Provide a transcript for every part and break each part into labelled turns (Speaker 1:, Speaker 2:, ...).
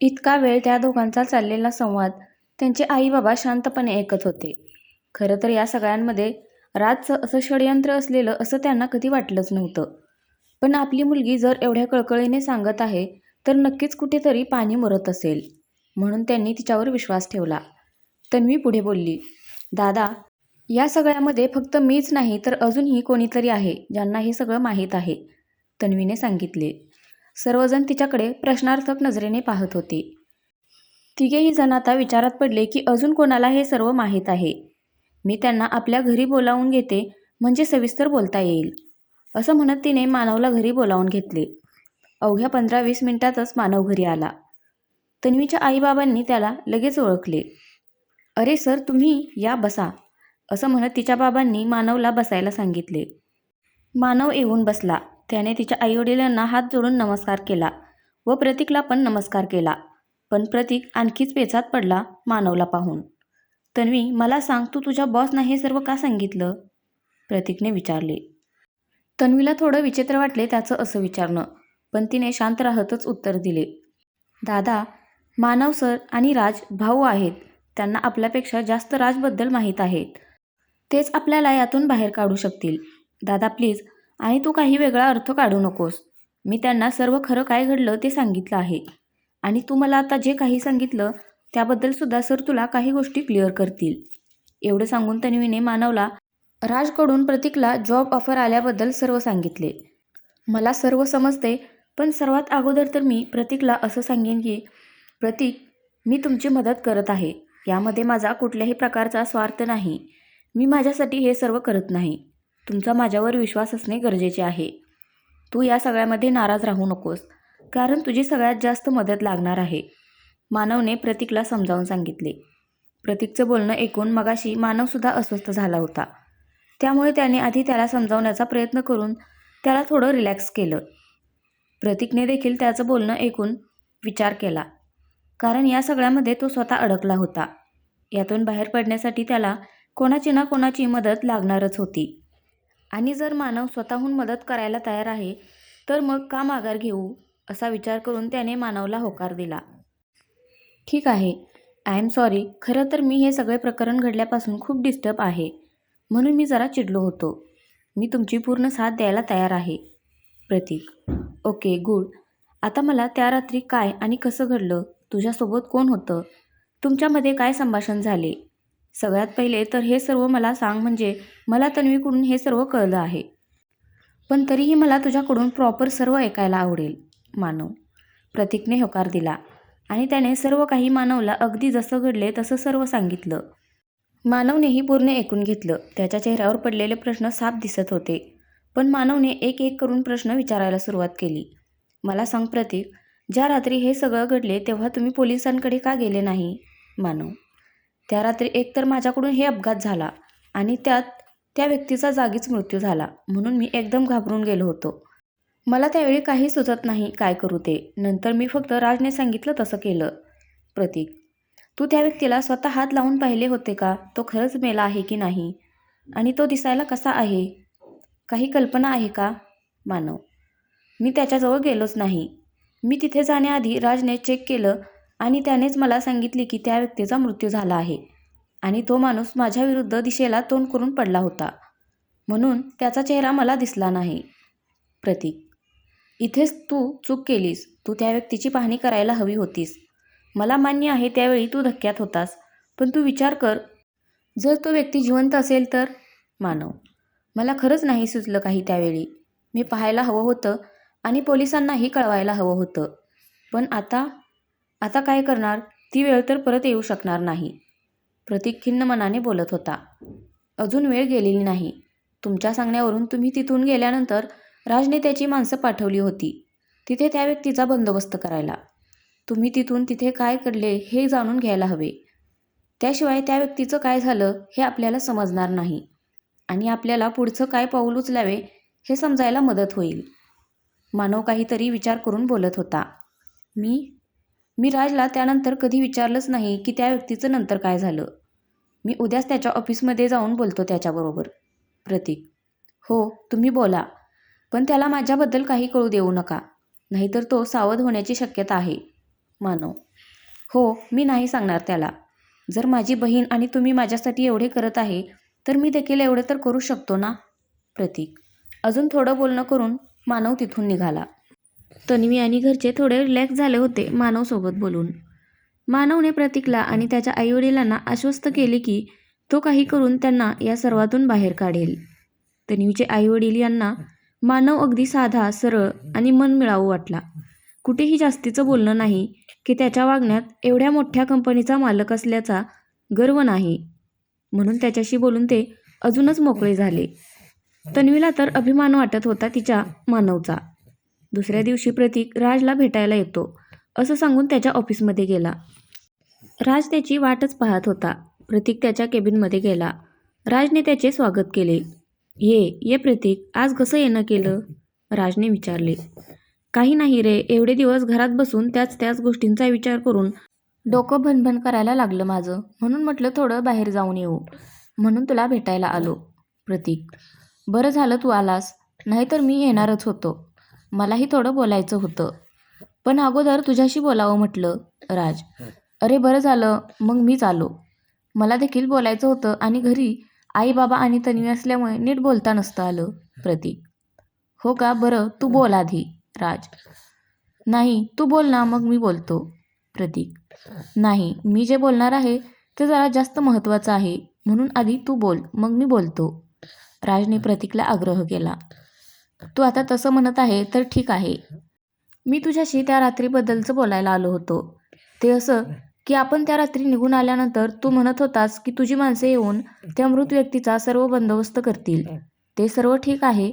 Speaker 1: इतका वेळ त्या दोघांचा चाललेला संवाद त्यांचे आई बाबा शांतपणे ऐकत होते. खरं तर या सगळ्यांमध्ये राजचं असं षडयंत्र असलेलं असं त्यांना कधी वाटलंच नव्हतं. पण आपली मुलगी जर एवढ्या कळकळीने सांगत आहे तर नक्कीच कुठेतरी पाणी मरत असेल म्हणून त्यांनी तिच्यावर विश्वास ठेवला. तन्वी पुढे बोलली दादा या सगळ्यामध्ये फक्त मीच नाही तर अजूनही कोणीतरी आहे ज्यांना हे सगळं माहीत आहे तन्वीने सांगितले. सर्वजण तिच्याकडे प्रश्नार्थक नजरेने पाहत होते. तिघेही जण आता विचारात पडले की अजून कोणाला हे सर्व माहीत आहे. मी त्यांना आपल्या घरी बोलावून घेते म्हणजे सविस्तर बोलता येईल. असं म्हणत तिने मानवला घरी बोलावून घेतले. अवघ्या पंधरा वीस मिनिटातच मानव घरी आला. तन्वीच्या आईबाबांनी त्याला लगेच ओळखले. अरे सर तुम्ही या बसा असं म्हणत तिच्या बाबांनी मानवला बसायला सांगितले. मानव येऊन बसला. त्याने तिच्या आईवडिलांना हात जोडून नमस्कार केला व प्रतीकला पण नमस्कार केला. पण प्रतीक आणखीच पेचात पडला मानवला पाहून. तन्वी मला सांग तू तुझ्या बॉसना हे सर्व का सांगितलं? प्रतीकने विचारले. तन्वीला थोडं विचित्र वाटले त्याचं असं विचारणं पण तिने शांत राहतच उत्तर दिले. दादा मानव सर आणि राज भाऊ आहेत. त्यांना आपल्यापेक्षा जास्त राजबद्दल माहीत आहेत. तेच आपल्याला यातून बाहेर काढू शकतील. दादा प्लीज आणि तू काही वेगळा अर्थ काढू नकोस. मी त्यांना सर्व खरं काय घडलं ते सांगितलं आहे. आणि तू मला आता जे काही सांगितलं त्याबद्दलसुद्धा सर तुला काही गोष्टी क्लिअर करतील. एवढं सांगून तन्वीने मानवला राजकडून प्रतीकला जॉब ऑफर आल्याबद्दल सर्व सांगितले. मला सर्व समजते पण सर्वात अगोदर तर मी प्रतीकला असं सांगेन की प्रतीक मी तुमची मदत करत आहे. यामध्ये माझा कुठल्याही प्रकारचा स्वार्थ नाही. मी माझ्यासाठी हे सर्व करत नाही. तुमचा माझ्यावर विश्वास असणे गरजेचे आहे. तू या सगळ्यामध्ये नाराज राहू नकोस कारण तुझी सगळ्यात जास्त मदत लागणार आहे. मानवने प्रतीकला समजावून सांगितले. प्रतीकचं बोलणं ऐकून मगाशी मानवसुद्धा अस्वस्थ झाला होता. त्यामुळे त्याने आधी त्याला समजावण्याचा प्रयत्न करून त्याला थोडं रिलॅक्स केलं. प्रतीकने देखील त्याचं बोलणं ऐकून विचार केला. कारण या सगळ्यामध्ये तो स्वतः अडकला होता. यातून बाहेर पडण्यासाठी त्याला कोणाची ना कोणाची मदत लागणारच होती. आणि जर मानव स्वतःहून मदत करायला तयार आहे तर मग का माघार घेऊ असा विचार करून त्याने मानवला होकार दिला. ठीक आहे. I am sorry. खरं तर मी हे सगळे प्रकरण घडल्यापासून खूप डिस्टर्ब आहे. म्हणून मी जरा चिडलो होतो. मी तुमची पूर्ण साथ द्यायला तयार आहे. प्रतीक. Okay good. आता मला त्या रात्री काय आणि कसं घडलं? तुझ्यासोबत कोण होतं? तुमच्यामध्ये काय संभाषण झाले? सगळ्यात पहिले तर हे सर्व मला सांग म्हणजे मला तन्वीकडून हे सर्व कळलं आहे. पण तरीही मला तुझ्याकडून प्रॉपर सर्व ऐकायला आवडेल मानव. प्रतीकने होकार दिला आणि त्याने सर्व काही मानवला अगदी जसं घडले तसं सर्व सांगितलं. मानवनेही पूर्ण ऐकून घेतलं. त्याच्या चेहऱ्यावर पडलेले प्रश्न साफ दिसत होते पण मानवने एक एक करून प्रश्न विचारायला सुरुवात केली. मला सांग प्रतीक ज्या रात्री हे सगळं घडले तेव्हा तुम्ही पोलिसांकडे का गेले नाही मानव? त्या रात्री एकतर माझ्याकडून हे अपघात झाला आणि त्यात त्या व्यक्तीचा जागीच मृत्यू झाला म्हणून मी एकदम घाबरून गेलो होतो. मला त्यावेळी काही सुचत नाही काय करू ते. नंतर मी फक्त राजने सांगितलं तसं केलं. प्रतीक तू त्या व्यक्तीला स्वतः हात लावून पाहिले होते का? तो खरंच मेला आहे की नाही? आणि तो दिसायला कसा आहे? काही कल्पना आहे का? मानव मी त्याच्याजवळ गेलोच नाही. मी तिथे जाण्याआधी राजने चेक केलं आणि त्यानेच मला सांगितले की त्या व्यक्तीचा मृत्यू झाला आहे. आणि तो माणूस माझ्या विरुद्ध दिशेला तोंड करून पडला होता. म्हणून त्याचा चेहरा मला दिसला नाही. प्रतीक इथेच तू चूक केलीस. तू त्या व्यक्तीची पाहणी करायला हवी होतीस. मला मान्य आहे त्यावेळी तू धक्क्यात होतास. पण तू विचार कर. जर तो व्यक्ती जिवंत असेल तर? मानव मला खरंच नाही सुचलं काही त्यावेळी. मी पाहायला हवं होतं आणि पोलिसांनाही कळवायला हवं होतं. पण आता आता काय करणार? ती वेळ तर परत येऊ शकणार नाही. प्रतीक खिन्न मनाने बोलत होता. अजून वेळ गेलेली नाही. तुमच्या सांगण्यावरून तुम्ही तिथून गेल्यानंतर राजने त्याची माणसं पाठवली होती. तिथे त्या व्यक्तीचा बंदोबस्त करायला. तुम्ही तिथून तिथे काय घडले हे जाणून घ्यायला हवे. त्याशिवाय त्या व्यक्तीचं काय झालं हे आपल्याला समजणार नाही. आणि आपल्याला पुढचं काय पाऊल उचलावे हे समजायला मदत होईल. मानव काहीतरी विचार करून बोलत होता. मी मी राजला त्यानंतर कधी विचारलंच नाही की त्या व्यक्तीचं नंतर काय झालं. मी उद्याच त्याच्या ऑफिसमध्ये जाऊन बोलतो त्याच्याबरोबर. प्रतीक हो तुम्ही बोला. पण त्याला माझ्याबद्दल काही कळू देऊ नका. नाहीतर तो सावध होण्याची शक्यता आहे. मानव हो मी नाही सांगणार त्याला. जर माझी बहीण आणि तुम्ही माझ्यासाठी एवढे करत आहे तर मी देखील एवढे तर करू शकतो ना? प्रतीक अजून थोडं बोलणं करून मानव तिथून निघाला. तन्वी आणि घरचे थोडे रिलॅक्स झाले होते मानवसोबत बोलून. मानवने प्रतीकला आणि त्याच्या आईवडिलांना आश्वस्त केले की तो काही करून त्यांना या सर्वातून बाहेर काढेल. तन्वीचे आईवडील यांना मानव अगदी साधा सरळ आणि मनमिळावू वाटला. कुठेही जास्तीचं बोलणं नाही की त्याच्या वागण्यात एवढ्या मोठ्या कंपनीचा मालक असल्याचा गर्व नाही. म्हणून त्याच्याशी बोलून ते अजूनच मोकळे झाले. तन्वीला तर अभिमान वाटत होता तिच्या मानवचा. दुसऱ्या दिवशी प्रतीक राजला भेटायला येतो. असं सांगून त्याच्या ऑफिसमध्ये गेला. राज त्याची वाटच पाहत होता. प्रतीक त्याच्या केबिनमध्ये गेला. राजने त्याचे स्वागत केले. ये ये प्रतीक आज कसं येणं केलं? राजने विचारले. काही नाही रे एवढे दिवस घरात बसून त्याच त्याच गोष्टींचा विचार करून डोकं भनभन करायला लागलं माझं. म्हणून म्हटलं थोडं बाहेर जाऊन येऊ. म्हणून तुला भेटायला आलो. प्रतीक. बरं झालं तू आलास. नाहीतर मी येणारच होतो. मलाही थोडं बोलायचं होतं. पण अगोदर तुझ्याशी बोलावं म्हटलं राज. अरे बरं झालं मग मीच आलो. मला देखील बोलायचं होतं आणि घरी आई बाबा आणि तन्वी असल्यामुळे नीट बोलता नसतं आलं प्रतीक. हो का? बरं तू बोल आधी राज. नाही तू बोल ना मग मी बोलतो प्रतीक. नाही मी जे बोलणार आहे ते जरा जास्त महत्त्वाचं आहे. म्हणून आधी तू बोल मग मी बोलतो. राजने प्रतीकला आग्रह केला. तू आता तसं म्हणत आहे तर ठीक आहे. मी तुझ्याशी त्या रात्रीबद्दलचं बोलायला आलो होतो. ते असं की आपण त्या रात्री निघून आल्यानंतर तू म्हणत होतास की तुझी माणसे येऊन त्या मृत व्यक्तीचा सर्व बंदोबस्त करतील. ते सर्व ठीक आहे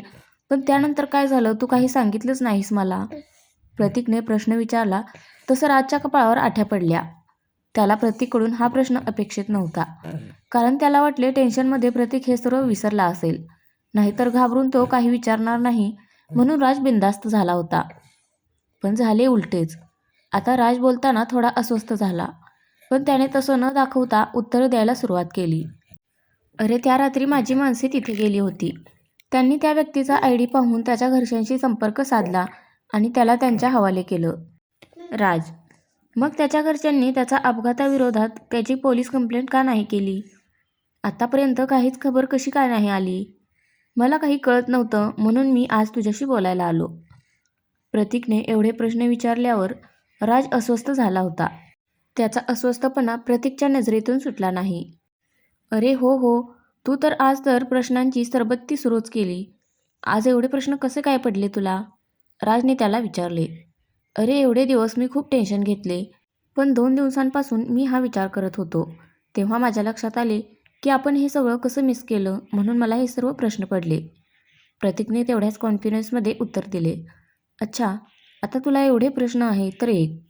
Speaker 1: पण त्यानंतर काय झालं तू काही सांगितलंच नाहीस मला? प्रतीकने प्रश्न विचारला तसं राजच्या कपाळावर आठ्या पडल्या. त्याला प्रतीककडून हा प्रश्न अपेक्षित नव्हता. कारण त्याला वाटले टेन्शनमध्ये प्रतीक हे सर्व विसरला असेल. नाहीतर घाबरून तो काही विचारणार नाही. म्हणून राज बिंदास्त झाला होता. पण झाले उलटेच. आता राज बोलताना थोडा अस्वस्थ झाला. पण त्याने तसं न दाखवता उत्तर द्यायला सुरुवात केली. अरे त्या रात्री माझी माणसे तिथे गेली होती. त्यांनी त्या व्यक्तीचा आय डी पाहून त्याच्या घरच्यांशी संपर्क साधला आणि त्याला त्यांच्या हवाले केलं. राज मग त्याच्या घरच्यांनी त्याचा अपघाताविरोधात त्याची पोलीस कंप्लेंट का नाही केली? आतापर्यंत काहीच खबर कशी काय नाही आली? मला काही कळत नव्हतं म्हणून मी आज तुझ्याशी बोलायला आलो. प्रतीकने एवढे प्रश्न विचारल्यावर राज अस्वस्थ झाला होता. त्याचा अस्वस्थपणा प्रतीकच्या नजरेतून सुटला नाही. अरे हो हो तू तर आज तर प्रश्नांची सरबत्ती सुरूच केली. आज एवढे प्रश्न कसे काय पडले तुला? राजने त्याला विचारले. अरे एवढे दिवस मी खूप टेन्शन घेतले पण दोन दिवसांपासून मी हा विचार करत होतो. तेव्हा माझ्या लक्षात आले की आपण हे सगळं कसं मिस केलं म्हणून मला हे सर्व प्रश्न पडले. प्रतीकने तेवढ्याच कॉन्फिडन्समध्ये उत्तर दिले. अच्छा आता तुला एवढे प्रश्न आहे तर एक.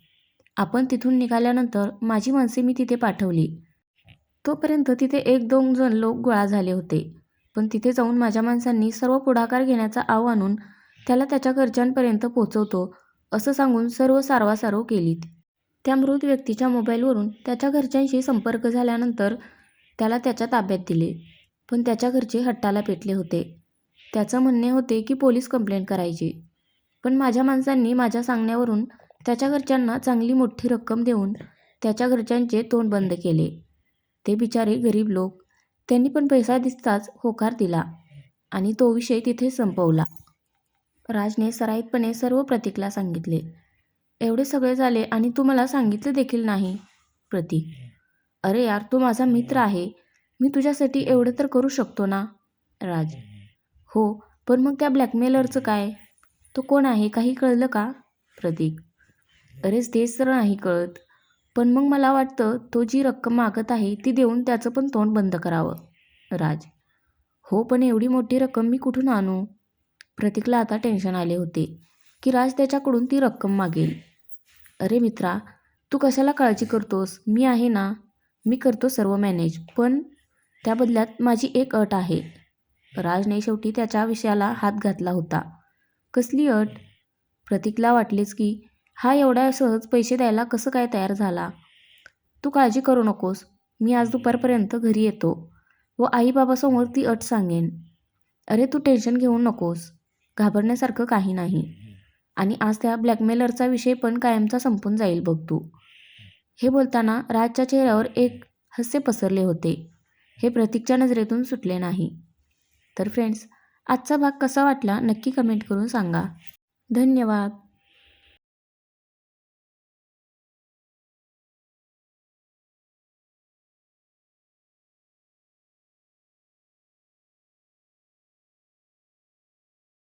Speaker 1: आपण तिथून निघाल्यानंतर माझी माणसे मी तिथे पाठवली. तोपर्यंत तिथे एक दोन जण लोक गोळा झाले होते. पण तिथे जाऊन माझ्या माणसांनी सर्व पुढाकार घेण्याचा आव आणून त्याला त्याच्या घरच्यांपर्यंत पोचवतो असं सांगून सर्व सारवासारव केलीत. त्या मृत व्यक्तीच्या मोबाईलवरून त्याच्या घरच्यांशी संपर्क झाल्यानंतर त्याला त्याच्या ताब्यात दिले. पण त्याच्या घरचे हट्टाला पेटले होते. त्याचं म्हणणे होते की पोलीस कंप्लेंट करायची. पण माझ्या माणसांनी माझ्या सांगण्यावरून त्याच्या घरच्यांना चांगली मोठी रक्कम देऊन त्याच्या घरच्यांचे तोंड बंद केले. ते बिचारे गरीब लोक. त्यांनी पण पैसा दिसताच होकार दिला आणि तो विषय तिथे संपवला. राजने सराईतपणे सर्व प्रतीकला सांगितले. एवढे सगळे झाले आणि तू मला सांगितले देखील नाही प्रतीक. अरे यार तू माझा मित्र आहे. मी तुझ्यासाठी एवढं तर करू शकतो ना? राज. हो पण मग त्या ब्लॅकमेलरचं काय? तो कोण आहे? काही कळलं का? प्रतीक. अरेच तेच तर नाही कळत. पण मग मला वाटतं तो जी रक्कम मागत आहे ती देऊन त्याचं पण तोंड बंद करावं. राज. हो पण एवढी मोठी रक्कम मी कुठून आणू? प्रतीकला आता टेन्शन आले होते की राज त्याच्याकडून ती रक्कम मागेल. अरे मित्रा तू कशाला काळजी करतोस? मी आहे ना? मी करतो सर्व मॅनेज पण त्या बदल्यात माझी एक अट आहे. राजने शेवटी त्याच्या विषयाला हात घातला होता. कसली अट? प्रतीकला वाटलेच की हा एवढ्या सहज पैसे द्यायला कसं काय तयार झाला? तू काळजी करू नकोस. मी आज दुपारपर्यंत घरी येतो. व आईबाबासमोर ती अट सांगेन. अरे तू टेन्शन घेऊ नकोस. घाबरण्यासारखं काही नाही. आणि आज त्या ब्लॅकमेलरचा विषय पण कायमचा संपून जाईल बघ तू. हे बोलताना राजच्या चेहऱ्यावर एक हास्य पसरले होते. हे प्रतीकच्या नजरेतून सुटले नाही. तर फ्रेंड्स आजचा भाग कसा वाटला नक्की कमेंट करून सांगा. धन्यवाद.